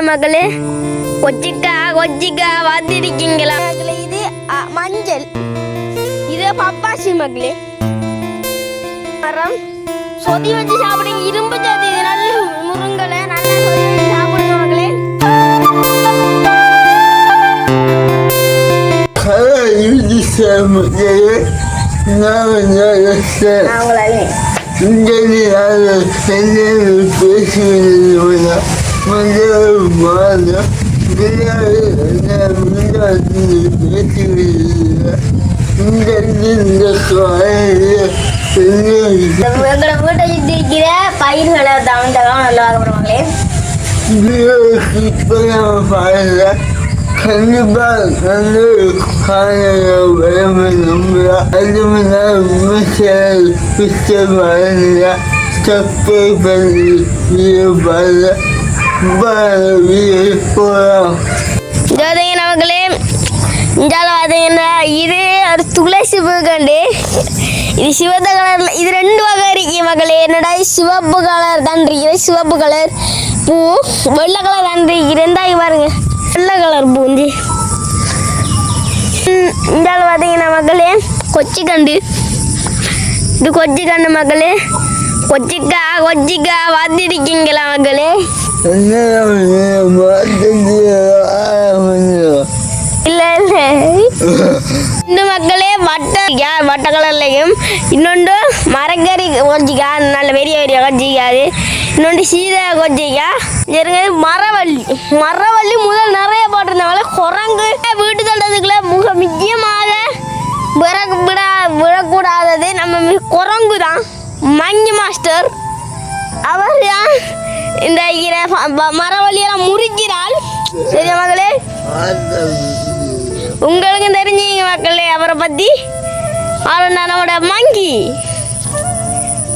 மகளே. கொச்சிக்கா கொச்சிக்கா வந்திருக்கீங்களா மகளே இது அ, மஞ்சள். இது பப்பாசி மகளே. மரம். சொதி வச்சு சாப்பிடுங்க. இரும்பு சதி. இது நல்ல முருங்கலை நல்லா சொதி வச்சு சாப்பிடுங்க மகளே. நான் உங்களை எங்களை வீட்டை சுற்றி இருக்கிற பயிர்களை தவந்தெல்லாம் நல்லா மகளே கண்டிப்பா நல்ல காலையில் வரணும் நம்புறா அது விமர்சனம் இஷ்டப்படுற தப்பை பண்ணி போகலாம் இந்தால இது ஒரு துளசி பூக்கண்டு இது சிவந்த கலர்ல இது ரெண்டு வகை இருக்கு மகளே. என்னடா சிவப்பு கலர் தான் இருக்குது சிவப்பு கலர் பூ வெள்ளை கலர் தான் இருக்குது ரெண்டாகி பாருங்க. வெள்ளை கலர் பூ இந்த இந்தால பார்த்தீங்கன்னா மகளே கொச்சி கண்டு. இது கொச்சி கண்டு மகளே. கொச்சிக்கா கொச்சிக்கா வந்திருக்கீங்களா மகளே? இல்ல இல்ல இந்த மக்களே வட்ட வட்ட கலர்லையும் இன்னொன்று மரக்கறி கொஞ்சிக்கா நல்ல பெரிய பெரிய கொஞ்சிக்காது இன்னொன்று சீதா கொஞ்சிக்கா இருங்க மரவள்ளி மரவள்ளி முதல் நிறைய போட்டிருந்தாங்களே குரங்கு வீட்டு தோட்டத்துக்குள்ள மிக முக்கியமாக விட விடக்கூடாதது நம்ம குரங்கு தான் மஞ்சு மாஸ்டர் இந்த மரம் வழியெல்லாம் மரவள்ளியெல்லாம் முறிக்கிறாள் சரியா மகளே உங்களுக்கு தெரிஞ்சீங்க மக்களே அவரை பத்தி. அவர் நம்மளோட மங்கி.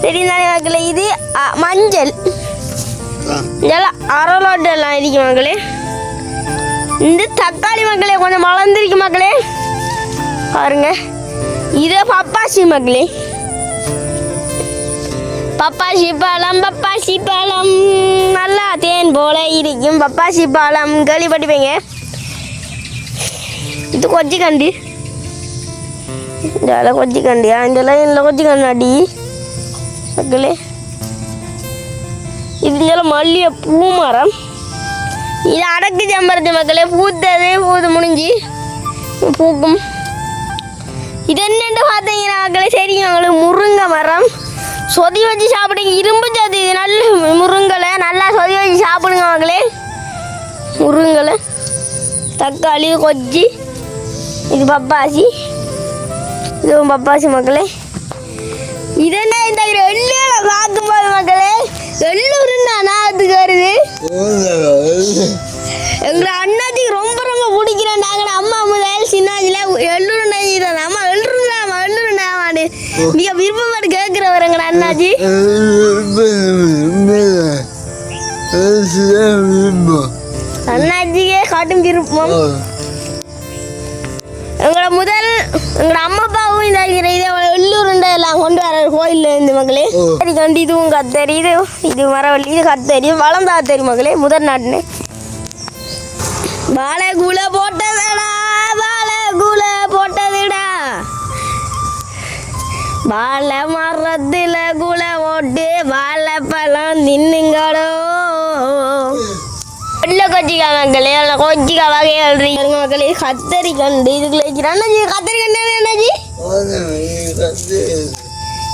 தெரியுதானே மக்களே இது அ, மஞ்சள். இதெல்லாம் அரலோட்டு எல்லாம் இருக்கு மக்களே. இந்த தக்காளி மக்களே கொஞ்சம் வளர்ந்துருக்கு மக்களே. பாருங்க. இது பப்பாசி மக்களே. பப்பாசி பழம் பப்பாசி பழம் நல்லா தேன் போல இருக்கும். பப்பாசி பழம் கேள்விப்பட்டிருப்பீங்க இது கொச்சி கண்டி இந்த கொச்சி கண்டியா இந்த லைனில் கொச்சி கண்ணாடி மக்களே இது இந்த மல்லிகை பூ மரம். இது அடக்கு செம்பருத்தி மக்களே பூத்தது பூத்து முடிஞ்சு பூக்கும். இது என்னென்று பார்த்தீங்கன்னா மக்களே சரிங்க உங்களுக்கு முருங்கை மரம். சொதி வச்சு சாப்பிடுங்க. இரும்பு சதி இது நல்ல முருங்கலை. நல்லா சொதி வச்சு சாப்பிடுங்க மக்களே. முருங்கலை தக்காளி கொச்சி இது பப்பாசி. இதுவும் பப்பாசி மக்களே. இது என்ன இந்த எள்ளுல பார்க்கும்போது மக்களே எள்ளூருன்னா நாத்துக்கு வருது. எங்களை அண்ணாச்சிக்கு ரொம்ப ரொம்ப பிடிக்கிறேன் நாங்கள் அம்மா முதல் சின்னாச்சில எள்ளூர் தான் அம்மா எள்ளூருண்டா எள்ளூருண்டா மிக விருப்பம் கேட்குறவர் எங்களை அண்ணாச்சி அண்ணாச்சிக்கே காட்டும் விருப்பம். எங்களோட முதல் எங்களோட அம்மா அப்பாவும் இந்த இதே எள்ளூருண்டை எல்லாம் கொண்டு வர கோயில்ல இருந்து மகளே. சரி கண்டி இதுவும் கத்தரி இது இது மரவள்ளி இது கத்தரி வளர்ந்தா தெரியும் மகளே முதல் நாட்டுன்னு வாழை குல போட்டதடா. வாழை மரத்தில் குள ஓட்டு வாழைப்பழம் தின்னுங்கடோ. வெள்ளை கொச்சிக்கா மக்களே அதில் கொச்சிக்கா வகை இருக்கு மக்களே கத்தரி கண்டு இதுக்குள்ள வைக்கிறேன் அண்ணாஜி கத்தரி கண்டு என்னாஜி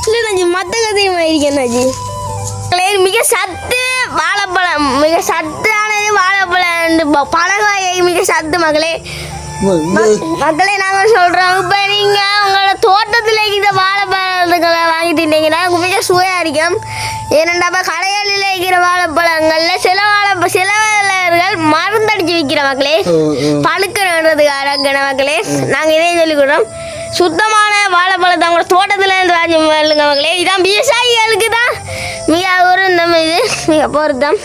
இல்லைண்ணாஜி மற்ற கத்திரிமா இருக்கு அண்ணாஜி. மிக சத்து வாழைப்பழம். மிக சத்தானது வாழைப்பழம் ப- பழ வகை மிக சத்து மகளே மக்களே நாங்கள் சொல்கிறோம் இப்போ நீங்கள் உங்களோட தோட்டத்தில் இருக்கிற வாழைப்பழங்களை வாங்கி தின்னீங்கன்னா மிக சுவையாக இருக்கும். ஏனென்றாப்ப கடைகளில் இருக்கிற வாழைப்பழங்களில் சில வாழை சில மருந்தடிச்சு விற்கிற மக்களே. பழுக்கிறதுக்காக மக்களே. நாங்கள் இதே சொல்லிக்கிறோம் சுத்தமான வாழைப்பழத்தை அவங்க தோட்டத்தில் இருந்து வாங்கி வாழுங்க மக்களே. இதான் விவசாயிகளுக்கு தான் மிக ஒரு நம்ம இது. மிக பொருத்தம்.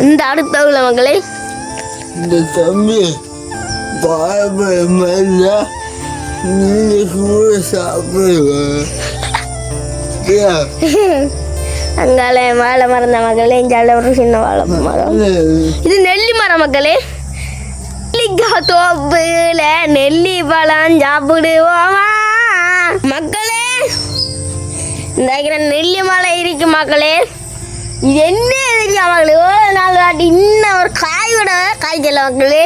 இந்த அடுத்த மக்களே இந்த தம்பி பாரம்பரியம் இல்லை நீங்க கூட சாப்பிடுங்க. அங்கால வாழை மரம் தான் மக்களே இஞ்சால ஒரு சின்ன வாழை மரம். இது நெல்லி மரம் மக்களே நெல்லிக்காய் தோப்புல நெல்லி பழம் சாப்பிடுவோமா? மக்களே இந்த நெல்லி மலை இருக்கு மக்களே இது என்ன தெரியும் மக்களே ஒரு நாள் வாட்டி இன்னும் ஒரு காய் விட காய்ச்சல மக்களே.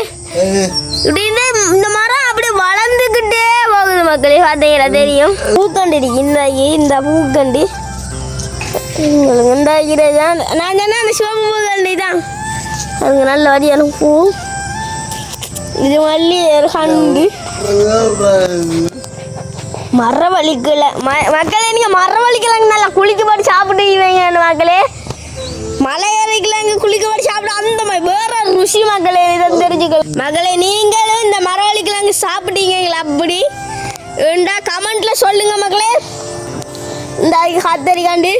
இப்படின்னு இந்த மரம் அப்படியே வளர்ந்துக்கிட்டே போகுது மக்களே பார்த்தீங்களா? தெரியும். பூக்கண்டு இந்த இந்த பூக்கண்டு. உங்களுக்கு இந்த இருக்கிறது தான் நான் சொன்ன அந்த சிவப்பு பூக்கண்டு தான் அதுக்கு நல்ல வரியான பூ. இது மல்லி கண்டு. மரவழிக்கல ம மக்களே நீங்கள் மரவழிக்கலாங்க நல்லா குளிக்க போட்டு சாப்பிட்டுவீங்க மக்களே. ஏறிக்கலாங்க குளிக்க போட்டு சாப்பிட அந்த மாதிரி வேற ருசி மக்களே இதை தெரிஞ்சுக்க. மகளே நீங்களும் இந்த மரவழிக்கலாங்க சாப்பிட்டீங்களா அப்படி? ஏண்டா கமெண்ட்ல சொல்லுங்க மக்களே இந்த கத்தரிக்காண்டு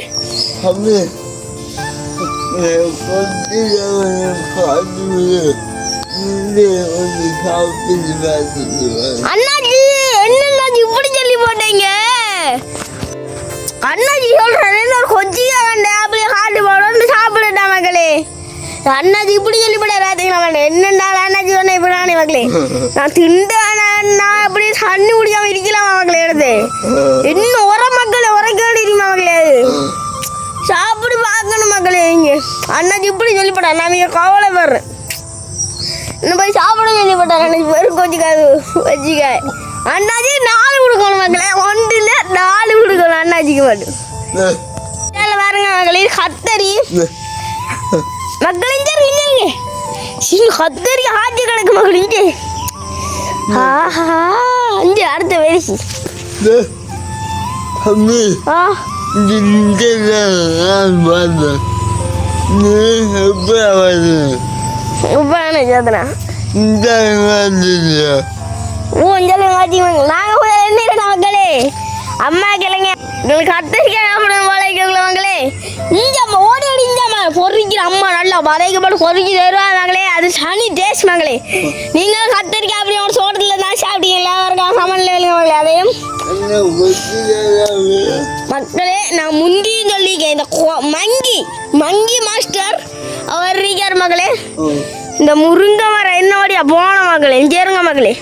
அண்ணாச்சி என்னண்ணாச்சி இப்படி சொல்லி போட்டீங்க? அண்ணாச்சி சொல்றேன் என்ன ஒரு கொச்சியா கண்டு அப்படியே காட்டு போடணும் சாப்பிடுட்டா மக்களே அண்ணாச்சி இப்படி சொல்லி போட மக்களே என்னண்டா அண்ணாச்சி சொன்ன இப்படி நானே மக்களே நான் திண்டு நான் அப்படியே தண்ணி குடிக்காம இருக்கலாமா மக்களே எடுத்து? இன்னும் உர மக்களே உரைக்க தெரியுமா மக்களே அது? சாப்பிட்டு பார்க்கணும் மக்களே இங்க. அண்ணாச்சி இப்படி சொல்லி போட்டா நான் மிக கவலைப்படுறேன். இன்னும் போய் சாப்பிட சொல்லப்பட்டாங்க அன்னைக்கு வெறும் கொஞ்சிக்காது வச்சிக்காய் அண்ணாச்சி நாலு கொடுக்கணும் மக்களே ஒன்றில் நாலு கொடுக்கணும் அண்ணாச்சிக்கு மட்டும். பாருங்க மக்களே இது கத்தரி இருங்க இங்கே சின்ன கத்தரி ஆட்சி கிடக்கு மக்கள் இங்கே ஆஹா இங்கே அடுத்த வெரிசி. ஆ. இப்போ சேத்தனா ஊஞ்சல் மாற்றி நாங்கள் போய் என்ன மக்களே? அம்மா கிளைங்க. உங்களுக்கு கத்திரிக்காய் சாப்பிடணும் வளைக்கல மக்களே? அம்மா நல்லா வளைக்கப்பட்டு தருவாங்க அது சனி டேஸ்ட் மங்களே நீங்களும் கத்திரிக்காய் அப்படி ஒரு சோட்டத்தில் தான் சாப்பிட்டீங்களா வரக்கா சமன்ல வெளிங்க மக்களே அதையும் மக்களே நான் முந்தியும் சொல்லியிருக்கேன். இந்த கொ- மங்கி மங்கி மாஸ்டர் அவர் இருக்கார் மகளே. இந்த முருங்கை மரம் என்னோடைய போன மகளே சேருங்க மகளே.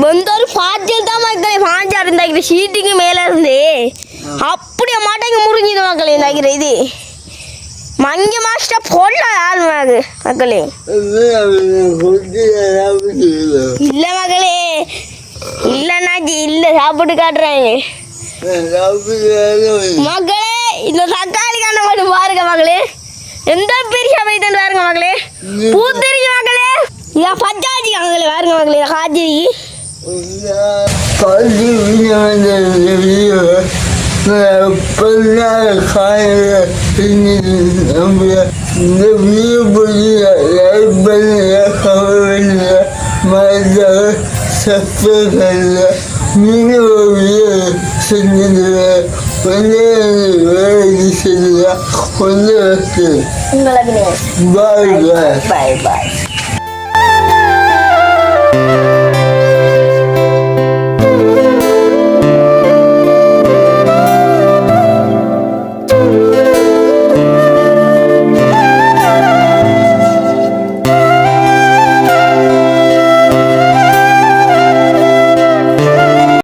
வந்து ஒரு பாய்ச்சல் தான் மக்களே பாஞ்சார் இருந்தாக்கிற சீட்டுக்கு மேலே இருந்து அப்படியே மாட்டாங்க முறிஞ்சிடும் மக்களே இந்த இது. மஞ்ச மாஸ்டர் போடல ஆள் மகளே? மக்களே இல்லை மகளே. இல்லைண்ணாச்சி இல்லை சாப்பிட்டு காட்டுறாங்க மகளே இந்த தக்காளி கண்ண மட்டும் பாருங்க மகளே. எந்த பெரிய அமைத்தன் பாருங்க மகளே. பூத்திருக்கு மகளே. இதான் பச்சாச்சி மகளே பாருங்க மகளே خير نبي بني بني خبرنا ما دار سفرنا من وبيه سننا ونال ولد سننا ونال باي باي باي باي